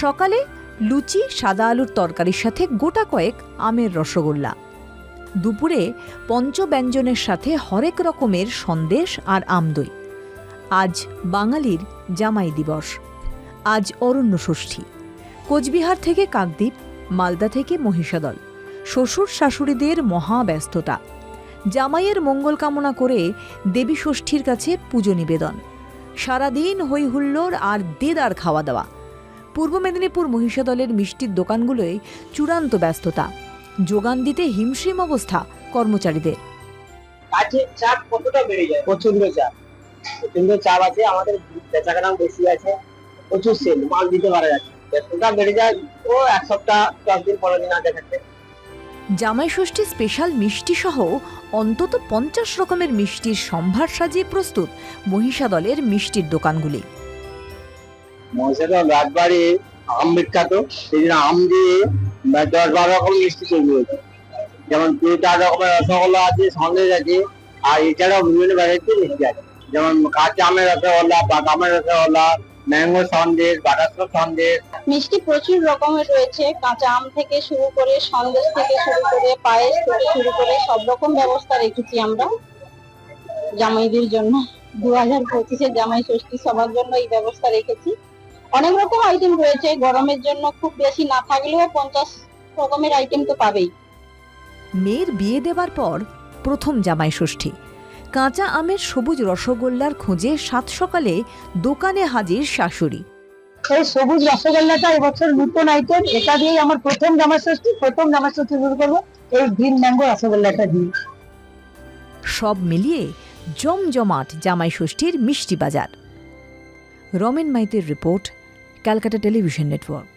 সকালে লুচি, সাদা আলুর তরকারির সাথে গোটা কয়েক আমের রসগোল্লা। দুপুরে পঞ্চব্যঞ্জনের সাথে হরেক রকমের সন্দেশ আর আমদই আজ বাঙালির জামাই দিবস। আজ অরণ্য ষষ্ঠী। কোচবিহার থেকে কাকদ্বীপ, মালদা থেকে মহিষাদল। শ্বশুর শাশুড়িদের মহাব্যস্ততা জামাইয়ের মঙ্গল কামনা করে দেবী ষষ্ঠীর কাছে পুজো নিবেদন। সারাদিন হই হুল্লোড় আর দেদার খাওয়া দাওয়া। পূর্ব মেদিনীপুর মহিষাদলের মিষ্টির দোকানগুলোয় চূড়ান্ত ব্যস্ততা। যোগান দিতে হিমশিম অবস্থা কর্মচারীদের। কাছে চাপ কতটা বেড়ে যায়? প্রচণ্ড চাপ। প্রচণ্ড চাপ আছে আমাদের বেচাকেনাও বেশি আছে প্রচুর সেল মাল দিতে পারা যাচ্ছে। ব্যস্ততা বেড়ে যায় ও এক সপ্তাহ দশ দিন পনেরো দিন আগে থাকতে জামাই ষষ্ঠী স্পেশাল মিষ্টি সহ অন্তত পঞ্চাশ রকমের মিষ্টির সম্ভার সাজিয়ে প্রস্তুত মহিষাদলের মিষ্টির দোকানগুলি। মহিষাদল রাজবাড়ি আম বিখ্যাত। আম দিয়ে দশ বারো রকম মিষ্টি তৈরি হয়েছে। যেমন চার রকমের রসগোল্লা আছে, সন্দেশ আছে, আর এছাড়াও বিভিন্ন ভ্যারাইটির মিষ্টি আছে। যেমন কাঁচা আমের রসগোল্লা, বাদামের রসগোল্লা, ম্যাঙ্গো সন্দেশ, বাটারস্কচ সন্দেশ। মিষ্টি প্রচুর রকমের রয়েছে। কাঁচা আম থেকে শুরু করে সন্দেশ থেকে শুরু করে পায়েস থেকে শুরু করে সব রকম ব্যবস্থা রেখেছি আমরা জামাইদের জন্য। দু হাজার পঁচিশে জামাই ষষ্ঠী সবার জন্য এই ব্যবস্থা রেখেছি। অনেক রকম আইটেম রয়েছে গরমের জন্য খুব বেশি না থাকলেও পঞ্চাশ রকমের আইটেম তো পাবেই। মেয়ের বিয়ে দেবার পর প্রথম জামাই ষষ্ঠী। কাঁচা আমের সবুজ রসগোল্লার খোঁজে সাত সকালে দোকানে হাজির শাশুড়ি। এই সবুজ রসগোল্লাটা এবছর নতুন আইটেম এটা দিয়েই আমার প্রথম জামা ষষ্ঠী প্রথম জামা ষষ্ঠী শুরু করব এই গ্রিন ম্যাঙ্গো রসগোল্লাটা দিয়ে। সব মিলিয়ে জমজমাট জামাই ষষ্ঠীর মিষ্টি বাজার। রমেন মাইতের রিপোর্ট ক্যালকাটা টেলিভিশন নেটওয়ার্ক।